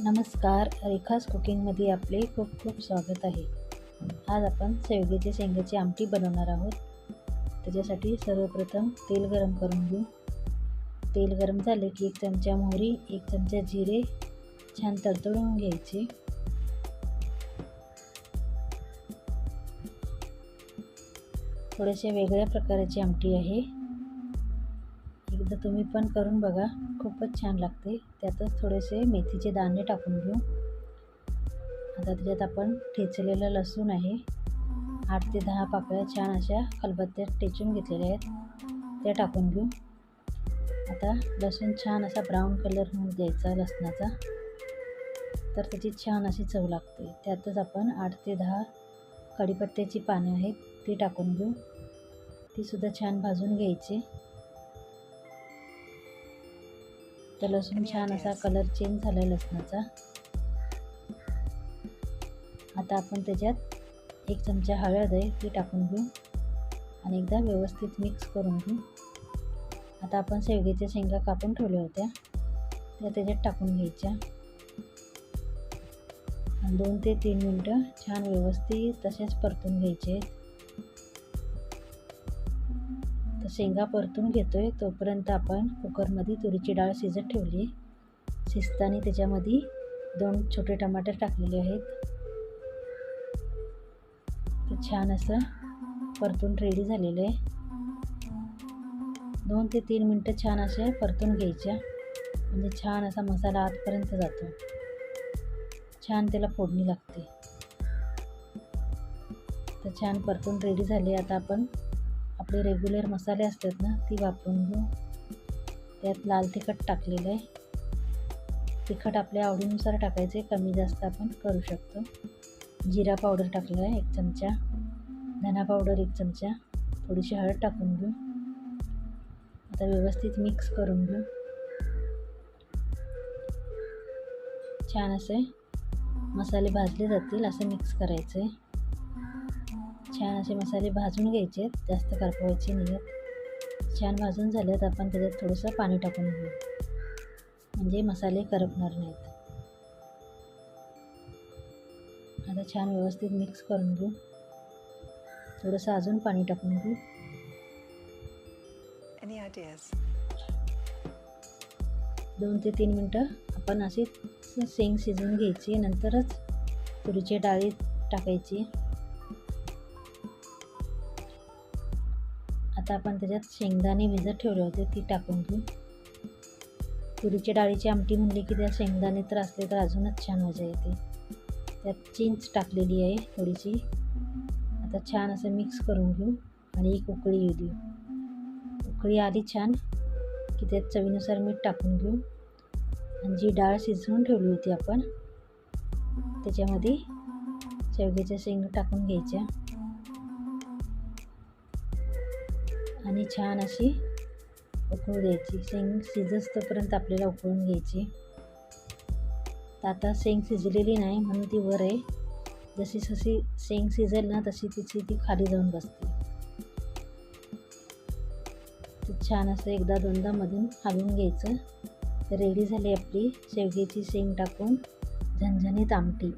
नमस्कार रेखास कुकिंगमध्ये आपले खूप खूप स्वागत आहे. आज आपण शेवग्याच्या शेंगाची आमटी बनवणार आहोत. त्याच्यासाठी सर्वप्रथम तेल गरम करून घेऊ. तेल गरम झाले की एक चमचा मोहरी एक चमचा जिरे छान तडतडून घ्यायचे. थोडेसे वेगळ्या प्रकारची आमटी आहे. तर तुम्ही पण करून बघा. खूपच छान लागते. त्यातच थोडेसे मेथीचे दाणे टाकून घेऊ. आता त्याच्यात आपण ठेचलेलं लसूण आहे. आठ ते दहा पाकळ्या छान अशा खलबत्त्यात टेचून घेतलेल्या आहेत. त्या टाकून घेऊ. आता लसूण छान असा ब्राऊन कलर होऊन द्यायचा लसणाचा. तर त्याची छान अशी चव लागते. त्यातच आपण आठ ते दहा कढीपत्त्याची पानं आहेत ती टाकून घेऊ. तीसुद्धा छान भाजून घ्यायची. तर लसूण छान असा कलर चेंज झाला आहे लसणाचा. आता आपण त्याच्यात एक चमचा हळद आहे ती टाकून घेऊ. आणि एकदा व्यवस्थित मिक्स करून घेऊ. आता आपण शेवग्याच्या शेंगा कापून ठेवल्या होत्या. त्या त्याच्यात टाकून घ्यायच्या. आणि दोन ते तीन मिनटं छान व्यवस्थित तसेच परतून घ्यायचे. तर शेंगा परतून घेतो आहे तोपर्यंत आपण कुकरमध्ये तुरीची डाळ शिजत ठेवली. शिजताना त्याच्यामध्ये दोन छोटे टमाटर टाकलेले आहेत. तर छान असं परतून रेडी झालेलं. आहे दोन ते तीन मिनटं छान असे परतून घ्यायच्या म्हणजे छान असा मसाला आतपर्यंत जातो. छान त्याला फोडणी लागते. तर छान परतून रेडी झाली. आता आपण आपले रेग्युलर मसाले असतात ना ती वापरून घेऊ. त्यात लाल तिखट टाकलेलं आहे. तिखट आपल्या आवडीनुसार टाकायचे कमी जास्त आपण करू शकतो. जिरा पावडर टाकलं आहे एक चमचा. धना पावडर एक चमचा. थोडीशी हळद टाकून घेऊ. आता व्यवस्थित मिक्स करून घेऊ. छान असे मसाले भाजले जातील असं मिक्स करायचं आहे छान असे मसाले भाजून घ्यायचे जास्त करपवायचे नाही छान भाजून झालेत आपण त्याच्यात थोडंसं पाणी टाकून घेऊ. म्हणजे मसाले करपणार नाहीत. आता छान व्यवस्थित मिक्स करून घेऊ. थोडंसं अजून पाणी टाकून घेऊ? दोन ते तीन मिनटं आपण अशी शेंग शिजवून घ्यायची नंतरच तुरीची डाळी टाकायची. आता आपण त्याच्यात शेंगदाणे भिजत ठेवले होते ती टाकून घेऊ. तुरीच्या डाळीची आमटी म्हणली की त्या शेंगदाणे तर असले तर अजूनच छान मजा येते. त्यात चिंच टाकलेली आहे थोडीशी. आता छान असं मिक्स करून घेऊ आणि एक उकळी येऊ देऊ. उकळी आली छान की त्यात चवीनुसार मीठ टाकून घेऊ. आणि जी डाळ शिजवून ठेवली होती आपण त्याच्यामध्ये शेवग्याच्या शेंग टाकून घ्यायच्या. आणि छान अशी उकळू द्यायची. शेंग शिजस तोपर्यंत आपल्याला उकळून घ्यायची. तर आता शेंग शिजलेली नाही म्हणून ती वर आहे. जशी जशी शेंग शिजेल ना तशी तिची ती खाली जाऊन बसते. छान असं एकदा दोनदा मधून हलवून घ्यायचं. तर रेडी झाली आपली शेवग्याची शेंग टाकून झणझणीत आमटी.